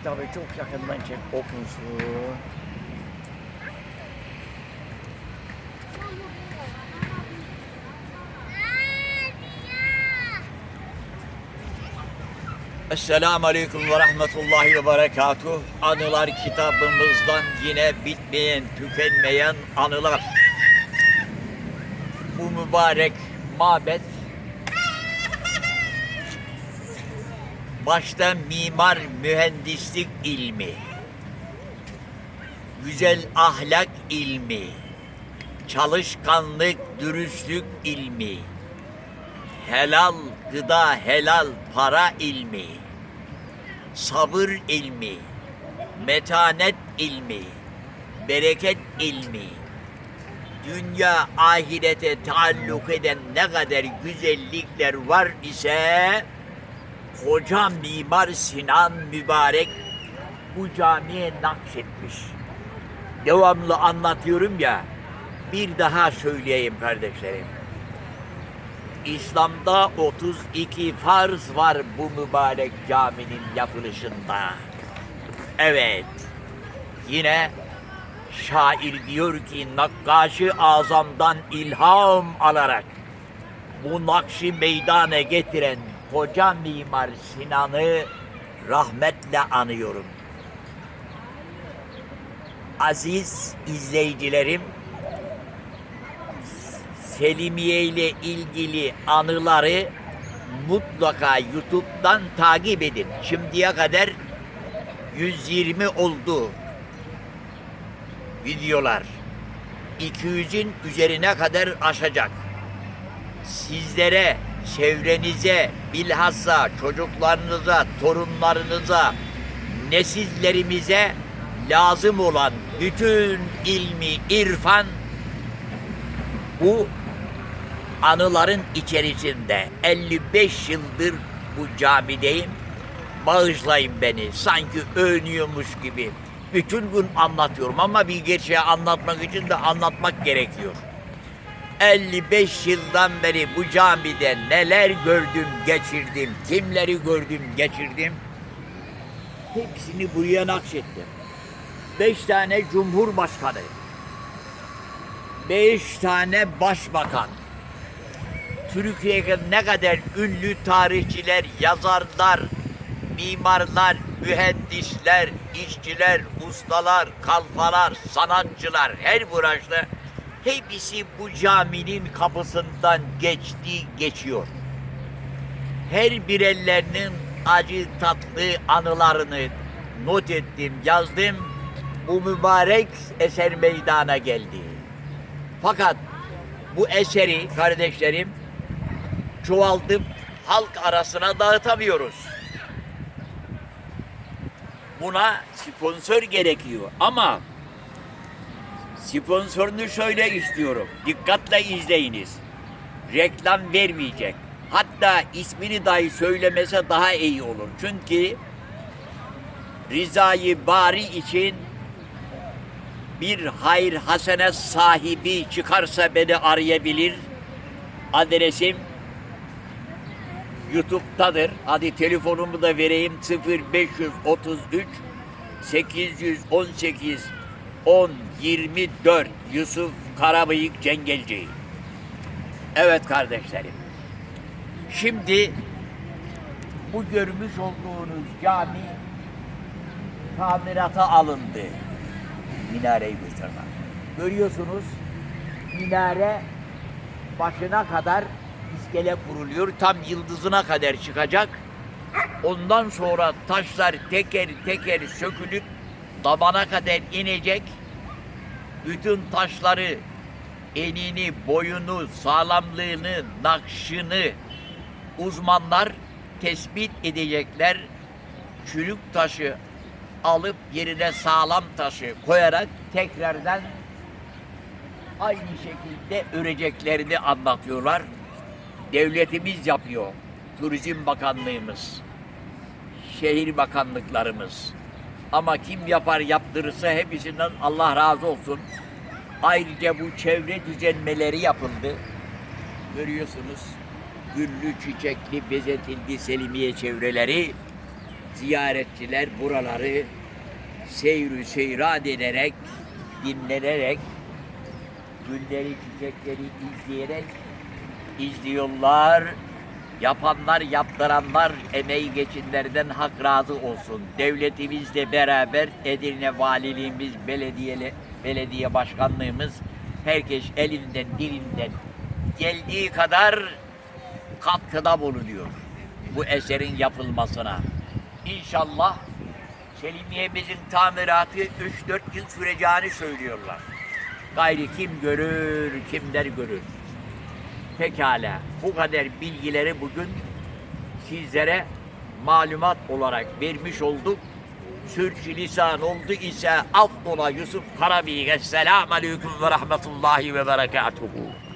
kitabı çok yakından çek okunsun. Esselamu Aleyküm ve Rahmetullahi ve Berekatuh. Anılar kitabımızdan yine bitmeyen, tükenmeyen anılar. Bu mübarek mabet başta mimar mühendislik ilmi, güzel ahlak ilmi, çalışkanlık, dürüstlük ilmi, helal gıda, helal para ilmi, sabır ilmi, metanet ilmi, bereket ilmi, dünya ahirete taalluk eden ne kadar güzellikler var ise Hoca Mimar Sinan Mübarek bu camiye nakşetmiş. Devamlı anlatıyorum ya, bir daha söyleyeyim kardeşlerim. İslam'da 32 farz var bu mübarek caminin yapılışında. Evet, yine şair diyor ki Nakkaşı Azam'dan ilham alarak bu nakşi meydana getiren koca mimar Sinan'ı rahmetle anıyorum. Aziz izleyicilerim, Selimiye ile ilgili anıları mutlaka YouTube'dan takip edin. Şimdiye kadar 120 oldu videolar. 200'ün üzerine kadar aşacak. Sizlere, çevrenize, bilhassa çocuklarınıza, torunlarınıza, nesillerimize lazım olan bütün ilmi, irfan bu anıların içerisinde 55 yıldır bu camideyim. Bağışlayın beni sanki övünüyormuş gibi. Bütün gün anlatıyorum ama bir gerçeği anlatmak için de anlatmak gerekiyor. 55 yıldan beri bu camide neler gördüm, geçirdim, kimleri gördüm, geçirdim. Hepsini buraya nakşettim. Beş tane cumhurbaşkanı, beş tane başbakan, Türkiye'de ne kadar ünlü tarihçiler, yazarlar, mimarlar, mühendisler, işçiler, ustalar, kalfalar, sanatçılar, her branşta hepsi bu caminin kapısından geçti, geçiyor. Her birerlerinin acı tatlı anılarını not ettim, yazdım. Bu mübarek eser meydana geldi. Fakat bu eseri kardeşlerim çoğaltıp halk arasına dağıtamıyoruz. Buna sponsor gerekiyor ama sponsorunu şöyle istiyorum. Dikkatle izleyiniz. Reklam vermeyecek. Hatta ismini dahi söylemese daha iyi olur. Çünkü Rizayı Bari için bir hayır hasene sahibi çıkarsa beni arayabilir. Adresim YouTube'dadır. Hadi telefonumu da vereyim 0533 818 10 24 Yusuf Karabıyık Cengelci. Evet kardeşlerim. Şimdi bu görmüş olduğunuz cami tamirata alındı. Minareyi göstermek. Görüyorsunuz minare başına kadar iskele kuruluyor. Tam yıldızına kadar çıkacak. Ondan sonra taşlar teker teker sökülüp tabana kadar inecek. Bütün taşları enini, boyunu, sağlamlığını, nakşını uzmanlar tespit edecekler. Çürük taşı alıp yerine sağlam taşı koyarak tekrardan aynı şekilde öreceklerini anlatıyorlar. Devletimiz yapıyor. Turizm Bakanlığımız, şehir bakanlıklarımız. Ama kim yapar yaptırırsa hepsinden Allah razı olsun. Ayrıca bu çevre düzenmeleri yapıldı. Görüyorsunuz güllü çiçekli bezetildi Selimiye çevreleri. ziyaretçiler buraları seyri seyran ederek, dinlenerek, gülleri, çiçekleri izleyerek izliyorlar. Yapanlar, yaptıranlar emeği geçinlerden hak razı olsun. Devletimizle beraber Edirne Valiliğimiz, belediye, belediye başkanlığımız herkes elinden, dilinden geldiği kadar katkıda bulunuyor bu eserin yapılmasına. İnşallah Selimiye'mizin tamiratı 3-4 yıl süreceğini söylüyorlar. Gayri kim görür, kimler görür. Pekala bu kadar bilgileri bugün sizlere malumat olarak vermiş olduk. Sürçülisan oldu ise affola Yusuf Karabey'e. Selamun Aleyküm ve Rahmetullahi ve Berekatuhu.